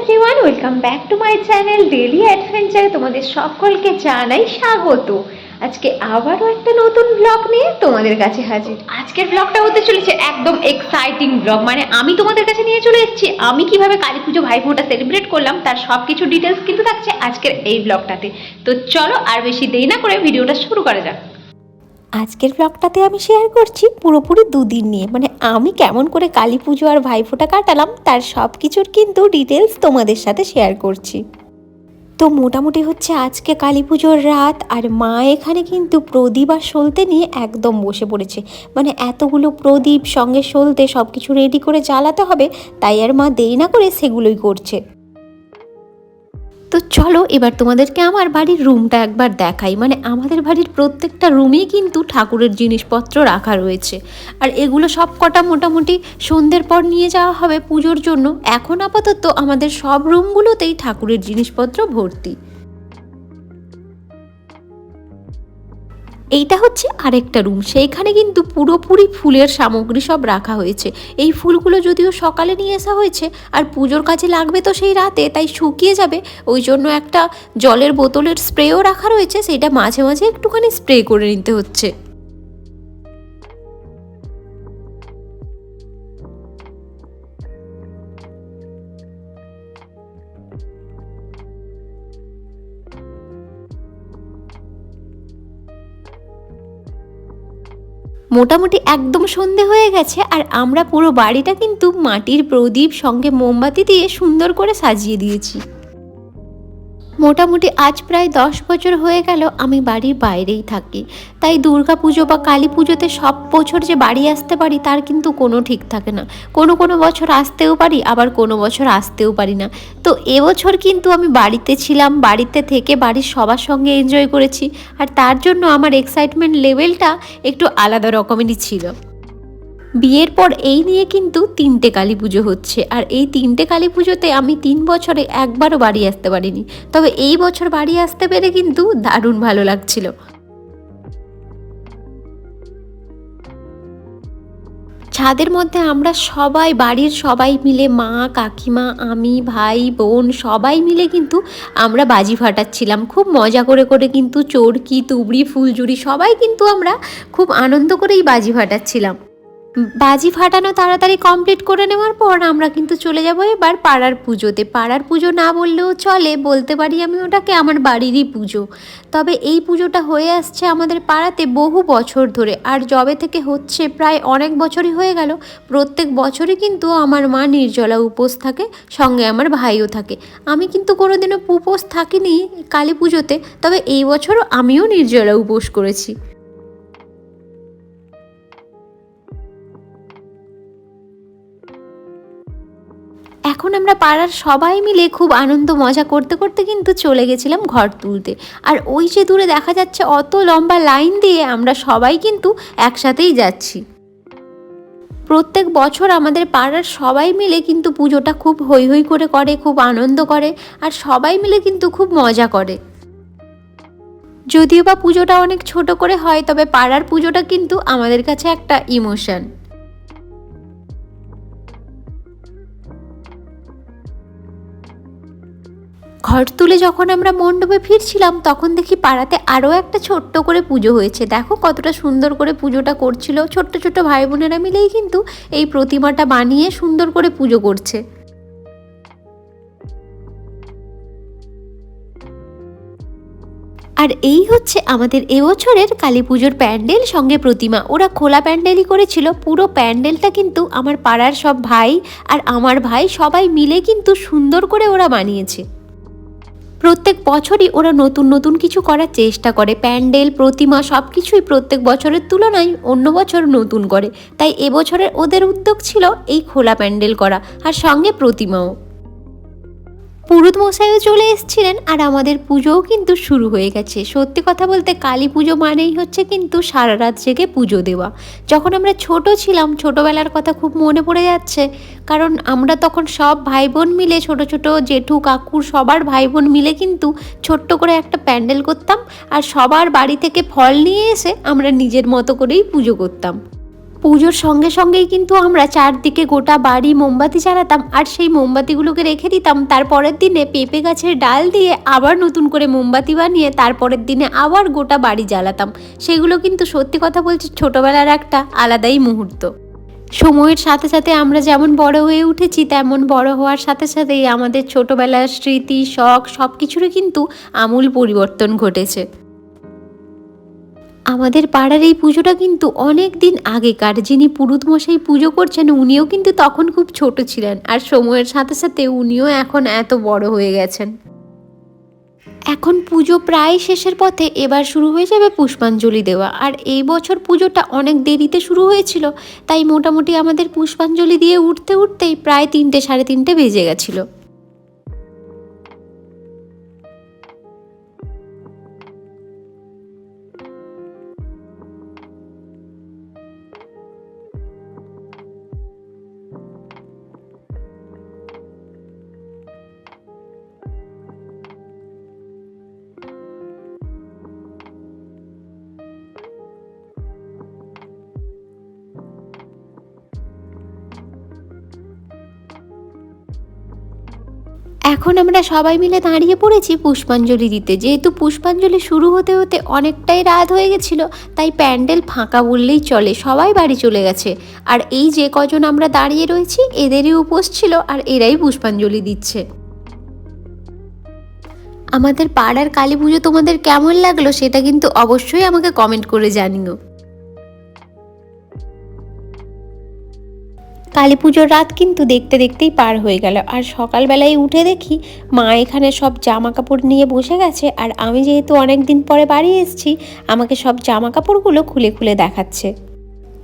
Everyone welcome back to my channel daily অ্যাডভেঞ্চারে তোমাদের সকলকে জানাই স্বাগত। আজকে আবারও একটা নতুন ব্লগ নিয়ে তোমাদের কাছে হাজির। আজকের ব্লগটা হতে চলেছে একদম এক্সাইটিং ব্লগ মানে আমি তোমাদের কাছে নিয়ে চলে এসেছি। আমি কীভাবে কালী পুজো ভাইফোঁটা সেলিব্রেট করলাম, তার সব কিছু ডিটেলস কিন্তু থাকছে আজকের এই ব্লগটাতে তো চলো আর বেশি দেরি না করে ভিডিওটা শুরু করা যাক। আজকের ব্লগটাতে আমি শেয়ার করছি পুরোপুরি দুদিন নিয়ে। মানে আমি কেমন করে কালী পুজো আর ভাইফোঁটা কাটালাম, তার সব কিছুর কিন্তু ডিটেলস তোমাদের সাথে শেয়ার করছি। তো মোটামুটি হচ্ছে আজকে কালী পুজোর রাত, আর মা এখানে কিন্তু প্রদীপ আর সলতে নিয়ে একদম বসে পড়েছে। মানে এতগুলো প্রদীপ সঙ্গে সলতে সব কিছু রেডি করে জ্বালাতে হবে, তাই আর মা দেরি না করে সেগুলোই করছে। তো চলো এবার তোমাদেরকে আমার বাড়ির রুমটা একবার দেখাই। মানে আমাদের বাড়ির প্রত্যেকটা রুমেই কিন্তু ঠাকুরের জিনিসপত্র রাখা রয়েছে। আর এগুলো সব কটা মোটামুটি সন্ধ্যের পর নিয়ে যাওয়া হবে পুজোর জন্য। এখন আপাতত আমাদের সব রুমগুলোতেই ঠাকুরের জিনিসপত্র ভর্তি। এইটা হচ্ছে আরেকটা রুম সেইখানে কিন্তু পুরোপুরি ফুলের সামগ্রী সব রাখা হয়েছে। এই ফুলগুলো যদিও সকালে নিয়ে আসা হয়েছে, আর পুজোর কাজে লাগবে তো সেই রাতে, তাই শুকিয়ে যাবে। ওই জন্য একটা জলের বোতলের স্প্রেও রাখা রয়েছে, সেটা মাঝে মাঝে একটুখানি স্প্রে করে নিতে হচ্ছে। মোটামুটি একদম সন্ধে হয়ে গেছে আর আমরা পুরো বাড়িটা কিন্তু মাটির প্রদীপ সঙ্গে মোমবাতি দিয়ে সুন্দর করে সাজিয়ে দিয়েছি। মোটামুটি আজ প্রায় দশ বছর হয়ে গেল আমি বাড়ির বাইরেই থাকি। তাই দুর্গা পুজো বা কালী পুজোতে সব বছর যে বাড়ি আসতে পারি, তার কিন্তু কোনো ঠিক থাকে না। কোনো কোনো বছর আসতেও পারি, আবার কোনো বছর আসতেও পারি না। তো এবছর কিন্তু আমি বাড়িতে ছিলাম, বাড়িতে থেকে বাড়ির সবার সঙ্গে এনজয় করেছি। আর তার জন্য আমার এক্সাইটমেন্ট লেভেলটা একটু আলাদা রকমেরই ছিল। বিয়ের পর এই নিয়ে কিন্তু তিনটে কালী পুজো হচ্ছে। আর এই তিনটে কালী পুজোতে আমি তিন বছরে একবারও বাড়ি আসতে পারিনি। তবে এই বছর বাড়ি আসতে পেরে কিন্তু দারুণ ভালো লাগছিল। ছাদের মধ্যে আমরা সবাই, বাড়ির সবাই মিলে মা, কাকিমা, আমি, ভাই, বোন সবাই মিলে কিন্তু আমরা বাজি ফাটাচ্ছিলাম। খুব মজা করে করে কিন্তু চোরকি, তুবড়ি, ফুলঝুরি সবাই কিন্তু আমরা খুব আনন্দ করেই বাজি ফাটাচ্ছিলাম। বাজি ফাটানো তাড়াতাড়ি কমপ্লিট করে নেওয়ার পর আমরা কিন্তু চলে যাব এবার পাড়ার পুজোতে। পাড়ার পুজো না বললেও চলে, বলতে পারি আমি ওটাকে, আমার বাড়িরই পুজো। তবে এই পুজোটা হয়ে আসছে আমাদের পাড়াতে বহু বছর ধরে। আর জবে থেকে হচ্ছে প্রায় অনেক বছরই হয়ে গেল, প্রত্যেক বছরই কিন্তু আমার মা নির্জলা উপোস থাকে, সঙ্গে আমার ভাইও থাকে। আমি কিন্তু কোনোদিনও উপোস থাকিনি কালী পুজোতে, তবে এই বছরও আমিও নির্জলা উপোস করেছি। এখন আমরা পাড়ার সবাই মিলে খুব আনন্দ মজা করতে করতে কিন্তু চলে গেছিলাম ঘর তুলতে। আর ওই যে দূরে দেখা যাচ্ছে অত লম্বা লাইন দিয়ে আমরা সবাই কিন্তু একসাথেই যাচ্ছি। প্রত্যেক বছর আমাদের পাড়ার সবাই মিলে কিন্তু পুজোটা খুব হৈ হৈ করে করে, খুব আনন্দ করে আর সবাই মিলে কিন্তু খুব মজা করে। যদিও বা পুজোটা অনেক ছোট করে হয়, তবে পাড়ার পুজোটা কিন্তু আমাদের কাছে একটা ইমোশন। ঘর তুলে যখন আমরা মণ্ডপে ফিরছিলাম, তখন দেখি পাড়াতে আরও একটা ছোট্ট করে পুজো হয়েছে। দেখো কতটা সুন্দর করে পুজোটা করছিল। ছোট্ট ছোট্ট ভাই বোনেরা মিলেই কিন্তু এই প্রতিমাটা বানিয়ে সুন্দর করে পুজো করছে। আর এই হচ্ছে আমাদের এবছরের কালী পুজোর প্যান্ডেল সঙ্গে প্রতিমা। ওরা খোলা প্যান্ডেলই করেছিল। পুরো প্যান্ডেলটা কিন্তু আমার পাড়ার সব ভাই আর আমার ভাই সবাই মিলে কিন্তু সুন্দর করে ওরা বানিয়েছে। প্রত্যেক বছরই ওরা নতুন নতুন কিছু করার চেষ্টা করে। প্যান্ডেল, প্রতিমা সব কিছুই প্রত্যেক বছরের তুলনায় অন্য বছর নতুন করে। তাই এবছরের ওদের উদ্যোগ ছিল এই খোলা প্যান্ডেল করা আর সঙ্গে প্রতিমাও। পুরুত মশাইও চলে এসেছিলেন আর আমাদের পুজোও কিন্তু শুরু হয়ে গেছে। সত্যি কথা বলতে কালী পুজো মানেই হচ্ছে কিন্তু সারা রাত জেগে পুজো দেওয়া। যখন আমরা ছোট ছিলাম, ছোটবেলার কথা খুব মনে পড়ে যাচ্ছে। কারণ আমরা তখন সব ভাই বোন মিলে, ছোট ছোট জেঠু কাকুর সবার ভাই বোন মিলে কিন্তু ছোট্ট করে একটা প্যান্ডেল করতাম। আর সবার বাড়ি থেকে ফল নিয়ে এসে আমরা নিজের মতো করেই পুজো করতাম। পুজোর সঙ্গে সঙ্গেই কিন্তু আমরা চারদিকে গোটা বাড়ি মোমবাতি জ্বালাতাম আর সেই মোমবাতিগুলোকে রেখে দিতাম। তারপরের দিনে পেঁপে গাছের ডাল দিয়ে আবার নতুন করে মোমবাতি বানিয়ে তারপরের দিনে আবার গোটা বাড়ি জ্বালাতাম। সেগুলো কিন্তু সত্যি কথা বলছি ছোটোবেলার একটা আলাদাই মুহূর্ত। সময়ের সাথে সাথে আমরা যেমন বড় হয়ে উঠেছি, তেমন বড় হওয়ার সাথে সাথেই আমাদের ছোটোবেলার স্মৃতি, শখ সব কিছুরই কিন্তু আমূল পরিবর্তন ঘটেছে। আমাদের পাড়ার এই পুজোটা কিন্তু অনেক দিন আগেকার। যিনি পুরুত মশাই পুজো করছেন, উনিও কিন্তু তখন খুব ছোট ছিলেন আর সময়ের সাথে সাথে উনিও এখন এত বড় হয়ে গেছেন। এখন পুজো প্রায় শেষের পথে এবার শুরু হয়ে যাবে পুষ্পাঞ্জলি দেওয়া। আর এই বছর পুজোটা অনেক দেরিতে শুরু হয়েছিল, তাই মোটামুটি আমাদের পুষ্পাঞ্জলি দিয়ে উঠতে উঠতেই প্রায় তিনটে সাড়ে তিনটে বেজে গেছিল। এখন আমরা সবাই মিলে দাঁড়িয়ে পড়েছি পুষ্পাঞ্জলি দিতে। যেহেতু পুষ্পাঞ্জলি শুরু হতে হতে অনেকটাই রাত হয়ে গেছিল, তাই প্যান্ডেল ফাঁকা বললেই চলে, সবাই বাড়ি চলে গেছে। আর এই যে কজন আমরা দাঁড়িয়ে রয়েছি, এদেরই উপোস ছিল আর এরাই পুষ্পাঞ্জলি দিচ্ছে। আমাদের পাড়ার কালী পুজো তোমাদের কেমন লাগল সেটা কিন্তু অবশ্যই আমাকে কমেন্ট করে জানিও। কালী পুজোর রাত কিন্তু দেখতে দেখতেই পার হয়ে গেল। আর সকালবেলায় উঠে দেখি মা এখানে সব জামা কাপড় নিয়ে বসে গেছে। আর আমি যেহেতু অনেক দিন পরে বাড়ি এসেছি, আমাকে সব জামা কাপড়গুলো খুলে খুলে দেখাচ্ছে।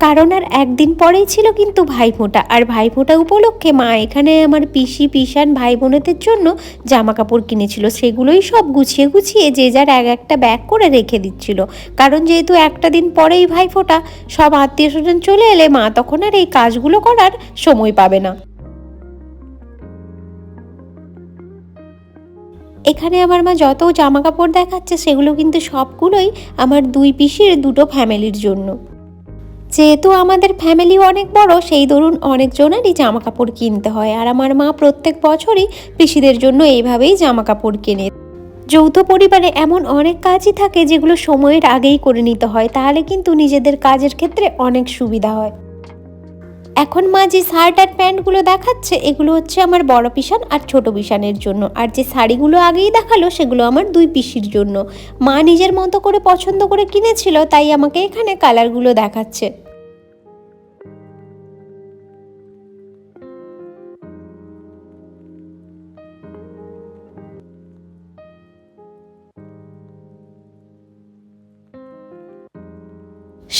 কারণ আর একদিন পরেই ছিল কিন্তু ভাইফোঁটা। আর ভাইফোঁটা উপলক্ষে মা এখানে আমার পিসি পিসান ভাই বোনেদের জন্য জামা কাপড় কিনেছিল। সেগুলোই সব গুছিয়ে গুছিয়ে যে যার এক একটা ব্যাগ করে রেখে দিচ্ছিল। কারণ যেহেতু একটা দিন পরেই ভাইফোঁটা, সব আত্মীয় স্বজন চলে এলে মা তখন আর এই কাজগুলো করার সময় পাবে না। এখানে আমার মা যত জামা কাপড় দেখাচ্ছে, সেগুলো কিন্তু সবগুলোই আমার দুই পিসির দুটো ফ্যামিলির জন্য। যেহেতু আমাদের ফ্যামিলি অনেক বড়, সেই দরুন অনেকজনেরই জামা কাপড় কিনতে হয়। আর আমার মা প্রত্যেক বছরই পিসিদের জন্য এইভাবেই জামা কাপড় কেনে। যৌথ পরিবারে এমন অনেক কাজই থাকে যেগুলো সময়ের আগেই করে নিতে হয়। তাহলে কিন্তু নিজেদের কাজের ক্ষেত্রে অনেক সুবিধা হয়। এখন মা যে শার্ট আর প্যান্টগুলো দেখাচ্ছে, এগুলো হচ্ছে আমার বড় পিসান আর ছোট পিসানের জন্য। আর যে শাড়িগুলো আগেই দেখাল, সেগুলো আমার দুই পিসির জন্য। মা নিজের মতো করে পছন্দ করে কিনেছিল, তাই আমাকে এখানে কালারগুলো দেখাচ্ছে।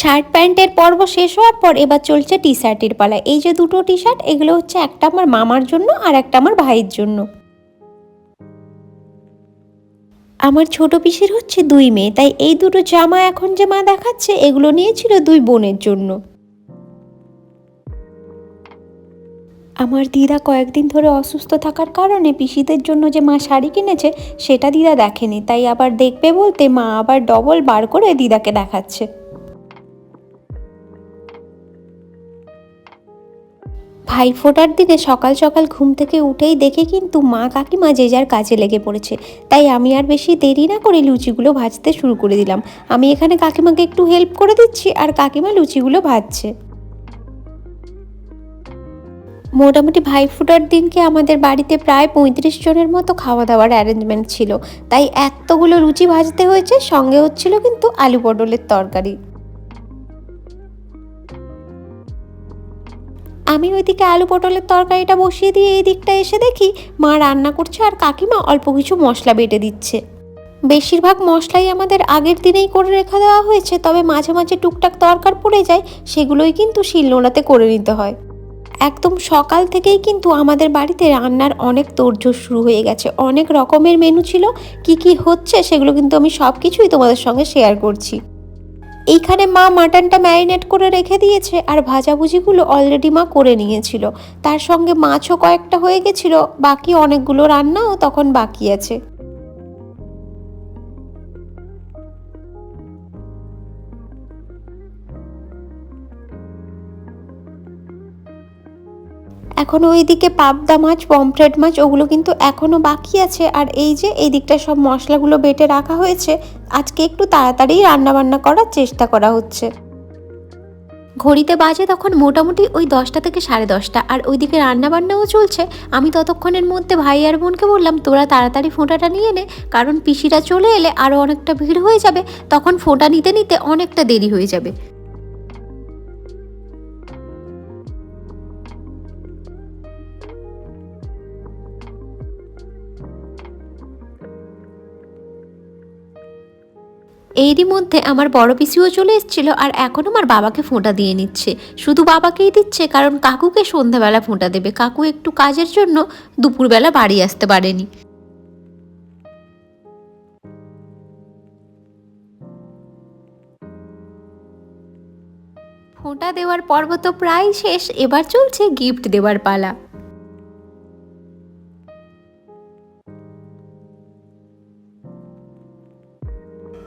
শার্ট প্যান্টের পর্ব শেষ হওয়ার পর এবার চলছে টি শার্টের পালা। এই যে দুটো টি শার্ট এগুলো হচ্ছে একটা আমার মামার জন্য আর একটা আমার ভাইয়ের জন্য। আমার ছোট পিসির হচ্ছে দুই মেয়ে, তাই এই দুটো জামা এখন যে মা দেখাচ্ছে, এগুলো নিয়েছিল দুই বোনের জন্য। আমার দিদা কয়েকদিন ধরে অসুস্থ থাকার কারণে পিসিদের জন্য যে মা শাড়ি কিনেছে, সেটা দিদা দেখেনি, তাই আবার দেখবে বলতে মা আবার ডবল বার করে দিদাকে দেখাচ্ছে। ভাই ফোটার দিনে সকাল সকাল ঘুম থেকে উঠেই দেখে কিন্তু মা কাকিমা যে যার কাজে লেগে পড়েছে। তাই আমি আর বেশি দেরি না করে লুচিগুলো ভাজতে শুরু করে দিলাম। আমি এখানে কাকিমাকে একটু হেল্প করে দিচ্ছি আর কাকিমা লুচিগুলো ভাজছে। মোটামুটি ভাই ফোটার দিনকে আমাদের বাড়িতে প্রায় পঁয়ত্রিশ জনের মতো খাওয়া দাওয়ার অ্যারেঞ্জমেন্ট ছিল। তাই এতগুলো লুচি ভাজতে হয়েছে, সঙ্গে হচ্ছিল কিন্তু আলু পটলের তরকারি। আমি ওইদিকে আলু পটলের তরকারিটা বসিয়ে দিয়ে এই দিকটা এসে দেখি মা রান্না করছে আর কাকিমা অল্প কিছু মশলা বেটে দিচ্ছে। বেশিরভাগ মশলাই আমাদের আগের দিনেই করে রেখে দেওয়া হয়েছে, তবে মাঝে মাঝে টুকটাক দরকার পড়ে যায়, সেগুলোই কিন্তু শিলনোড়াতে করে নিতে হয়। একদম সকাল থেকেই কিন্তু আমাদের বাড়িতে রান্নার অনেক তোড়জোড় শুরু হয়ে গেছে। অনেক রকমের মেনু ছিল, কি কি হচ্ছে সেগুলো কিন্তু আমি সব কিছুই তোমাদের সঙ্গে শেয়ার করছি। এইখানে মা মাটনটা ম্যারিনেট করে রেখে দিয়েছে আর ভাজাভুজিগুলো অলরেডি মা করে নিয়েছিল। তার সঙ্গে মাছও কয়েকটা হয়ে গেছিল, বাকি অনেকগুলো রান্নাও তখন বাকি আছে। এখন ওইদিকে পাবদা মাছ, পমফ্রেট মাছ, ওগুলো কিন্তু এখনও বাকি আছে। আর এই যে, এই দিকটা সব মশলাগুলো বেটে রাখা হয়েছে, আজকে একটু তাড়াতাড়ি রান্নাবান্না করার চেষ্টা করা হচ্ছে। ঘড়িতে বাজে তখন মোটামুটি ওই দশটা থেকে সাড়ে দশটা, আর ওইদিকে রান্নাবান্নাও চলছে। আমি ততক্ষণের মধ্যে ভাই আর বোনকে বললাম, তোরা তাড়াতাড়ি ফোঁটাটা নিয়ে নে, কারণ পিসিরা চলে এলে আরও অনেকটা ভিড় হয়ে যাবে, তখন ফোঁটা নিতে নিতে অনেকটা দেরি হয়ে যাবে। এরই মধ্যে আমার বড় পিসিও চলে এসেছিল আর এখন আমার বাবাকে ফোঁটা দিয়ে নিচ্ছে। শুধু বাবাকেই দিচ্ছে, কারণ কাকুকে সন্ধ্যাবেলা ফোঁটা দেবে। কাকু একটু কাজের জন্য দুপুরবেলা বাড়ি আসতে পারেনি। ফোঁটা দেওয়ার পর্ব তো প্রায় শেষ। এবার চলছে গিফট দেওয়ার পালা।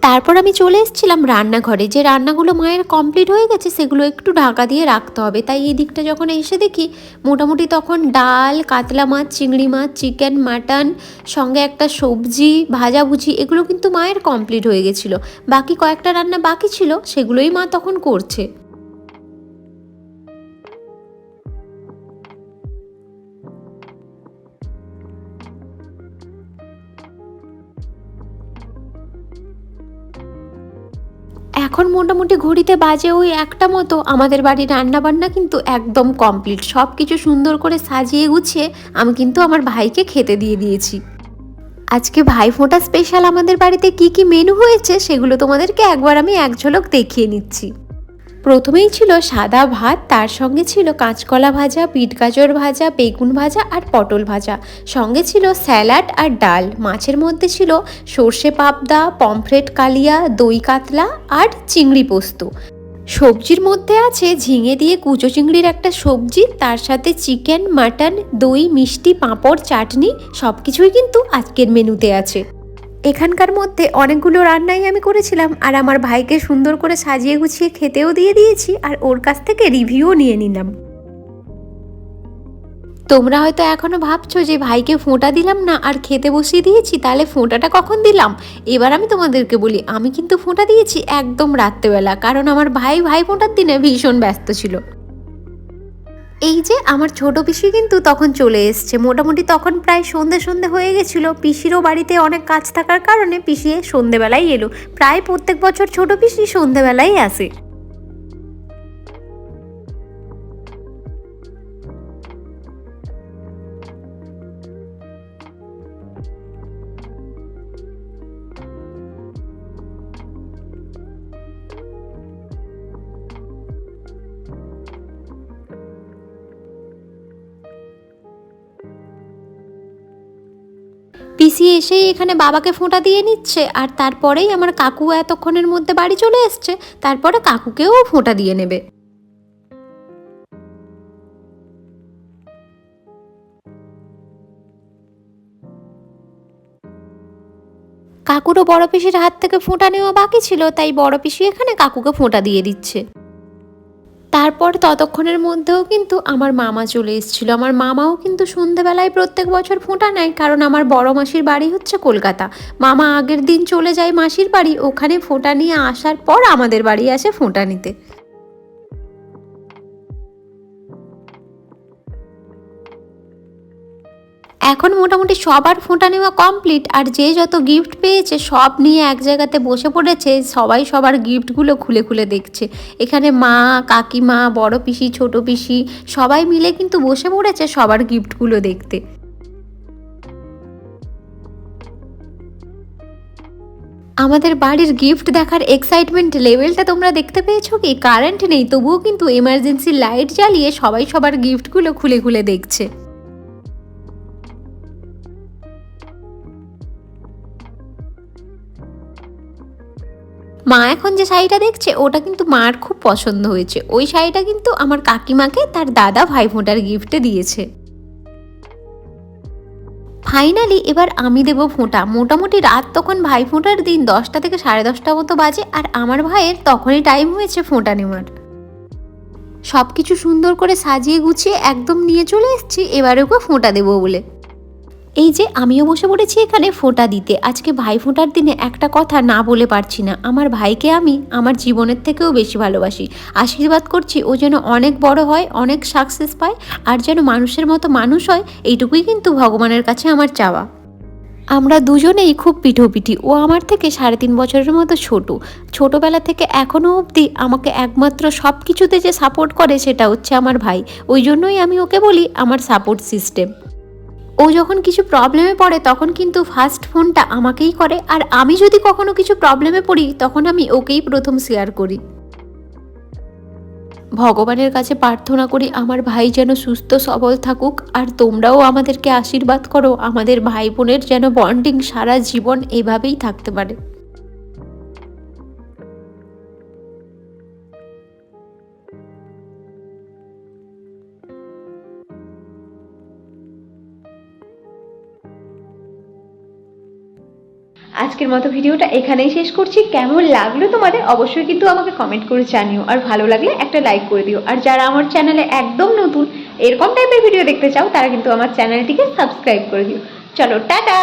তারপর আমি চলে এসেছিলাম রান্নাঘরে। যে রান্নাগুলো মায়ের কমপ্লিট হয়ে গেছে, সেগুলো একটু ঢাকা দিয়ে রাখতে হবে। তাই এই দিকটা যখন এসে দেখি, মোটামুটি তখন ডাল, কাতলা মাছ, চিংড়ি মাছ চিকেন মাটন সঙ্গে একটা সবজি ভাজাভুজি এগুলো কিন্তু মায়ের কমপ্লিট হয়ে গেছিল। বাকি কয়েকটা রান্না বাকি ছিল, সেগুলোই মা তখন করছে। এখন মোটামুটি ঘড়িতে বাজে ওই একটা মতো। আমাদের বাড়ির রান্নাবান্না কিন্তু একদম কমপ্লিট সব কিছু সুন্দর করে সাজিয়ে গুছিয়ে আমি কিন্তু আমার ভাইকে খেতে দিয়ে দিয়েছি। আজকে ভাইফোঁটা স্পেশাল আমাদের বাড়িতে কি কি মেনু হয়েছে সেগুলো তোমাদেরকে একবার আমি এক ঝলক দেখিয়ে নিচ্ছি। প্রথমেই ছিল সাদা ভাত, তার সঙ্গে ছিল কাঁচকলা ভাজা, বিট গাজর ভাজা, বেগুন ভাজা আর পটল ভাজা। সঙ্গে ছিল স্যালাড আর ডাল। মাছের মধ্যে ছিল সর্ষে পাবদা, পমফ্রেট কালিয়া, দই কাতলা আর চিংড়ি পোস্ত। সবজির মধ্যে আছে ঝিঙে দিয়ে কুচো চিংড়ির একটা সবজি, তার সাথে চিকেন, মাটন, দই, মিষ্টি, পাঁপড়, চাটনি সব কিছুই কিন্তু আজকের মেনুতে আছে। এখানকার মধ্যে অনেকগুলো রান্নাই আমি করেছিলাম, আর আমার ভাইকে সুন্দর করে সাজিয়ে গুছিয়ে খেতেও দিয়ে দিয়েছি, আর ওর কাছ থেকে রিভিউও নিয়ে নিলাম। তোমরা হয়তো এখনও ভাবছ যে ভাইকে ফোঁটা দিলাম না, আর খেতে বসিয়ে দিয়েছি, তাহলে ফোঁটাটা কখন দিলাম? এবার আমি তোমাদেরকে বলি, আমি কিন্তু ফোঁটা দিয়েছি একদম রাত্রেবেলা, কারণ আমার ভাই ভাই ফোঁটার দিনে ভীষণ ব্যস্ত ছিল। এই যে আমার ছোট পিসি কিন্তু তখন চলে এসছে। মোটামুটি তখন প্রায় সন্ধে সন্ধে হয়ে গেছিল। পিসিরও বাড়িতে অনেক কাজ থাকার কারণে পিসি সন্ধেবেলায় এলো। প্রায় প্রত্যেক বছর ছোট পিসি সন্ধেবেলায় আসে। পিসি এসেই এখানে বাবাকে ফোঁটা দিয়ে নিচ্ছে, আর তারপরেই আমার কাকু এতক্ষণের মধ্যে বাড়ি চলে এসছে, তারপরে কাকুকেও ফোঁটা দিয়ে নেবে। কাকুরও বড় পিসির হাত থেকে ফোঁটা নেওয়া বাকি ছিল, তাই বড় পিসি এখানে কাকুকে ফোঁটা দিয়ে দিচ্ছে। তারপর ততক্ষণের মধ্যেও কিন্তু আমার মামা চলে এসেছিল। আমার মামাও কিন্তু সন্ধেবেলায় প্রত্যেক বছর ফোঁটা নেয়, কারণ আমার বড় মাসির বাড়ি হচ্ছে কলকাতা। মামা আগের দিন চলে যায় মাসির বাড়ি, ওখানে ফোঁটা নিয়ে আসার পর আমাদের বাড়ি আসে ফোঁটা নিতে। এখন মোটামুটি সবার ফোঁটা নেওয়া কমপ্লিট আর যে যত গিফট পেয়েছে সব নিয়ে এক জায়গাতে বসে পড়েছে, সবাই সবার গিফটগুলো খুলে খুলে দেখছে। এখানে মা, কাকিমা, বড় পিসি, ছোট পিসি, সবাই মিলে কিন্তু বসে পড়েছে সবার গিফটগুলো দেখতে। আমাদের বাড়ির গিফট দেখার এক্সাইটমেন্ট লেভেলটা তোমরা দেখতে পেয়েছ কি? কারেন্ট নেই, তবুও কিন্তু এমার্জেন্সি লাইট জ্বালিয়ে সবাই সবার গিফটগুলো খুলে খুলে দেখছে। মা এখন যে শাড়িটা দেখছে, ওটা কিন্তু মার খুব পছন্দ হয়েছে। ওই শাড়িটা কিন্তু আমার কাকিমাকে তার দাদা ভাইফোঁটার গিফটে দিয়েছে। ফাইনালি এবার আমি দেব ফোঁটা। মোটামুটি রাত তখন ভাইফোঁটার দিন, দশটা থেকে সাড়ে দশটা মতো বাজে, আর আমার ভাইয়ের তখনই টাইম হয়েছে ফোঁটা নেওয়ার। সব কিছু সুন্দর করে সাজিয়ে গুছিয়ে একদম নিয়ে চলে এসেছি, এবারে ওকে ফোঁটা দেবো বলে। এই যে আমিও বসে পড়েছি এখানে, ফোঁটা দিতে। আজকে ভাই ফোঁটার দিনে একটা কথা না বলে পারছি না। আমার ভাইকে আমি আমার জীবনের থেকেও বেশি ভালোবাসি। আশীর্বাদ করছি ও যেন অনেক বড় হয়, অনেক সাকসেস পায়, আর যেন মানুষের মতো মানুষ হয়, এইটুকুই কিন্তু ভগবানের কাছে আমার চাওয়া। আমরা দুজনেই খুব পিঠোপিঠি। ও আমার থেকে সাড়ে তিন বছরের মতো ছোট। ছোটবেলা থেকে এখনও অবধি আমাকে একমাত্র সব কিছুতে যে সাপোর্ট করে সেটা হচ্ছে আমার ভাই। ওই জন্যই আমি ওকে বলি আমার সাপোর্ট সিস্টেম ও যখন কিছু প্রবলেমে পড়ে, তখন কিন্তু ফার্স্ট ফোনটা আমাকেই করে। আর আমি যদি কখনো কিছু প্রবলেমে পড়ি, তখন আমি ওকেই প্রথম শেয়ার করি। ভগবানের কাছে প্রার্থনা করি, আমার ভাই যেন সুস্থ, সবল থাকুক, আর তোমরাও আমাদেরকে আশীর্বাদ করো। আমাদের ভাই বোনের যেন বন্ডিং সারা জীবন এভাবেই থাকতে পারে। আজকের মতো ভিডিওটা এখানেই শেষ করছি। কেমন লাগল তোমাদের অবশ্যই কিন্তু আমাকে কমেন্ট করে জানিও। আর ভালো লাগলে একটা লাইক করে দিও। আর যারা আমার চ্যানেলে একদম নতুন, এরকম টাইপের ভিডিও দেখতে চাও, তারা কিন্তু আমার চ্যানেলটিকে সাবস্ক্রাইব করে দিও। চলো, টাটা!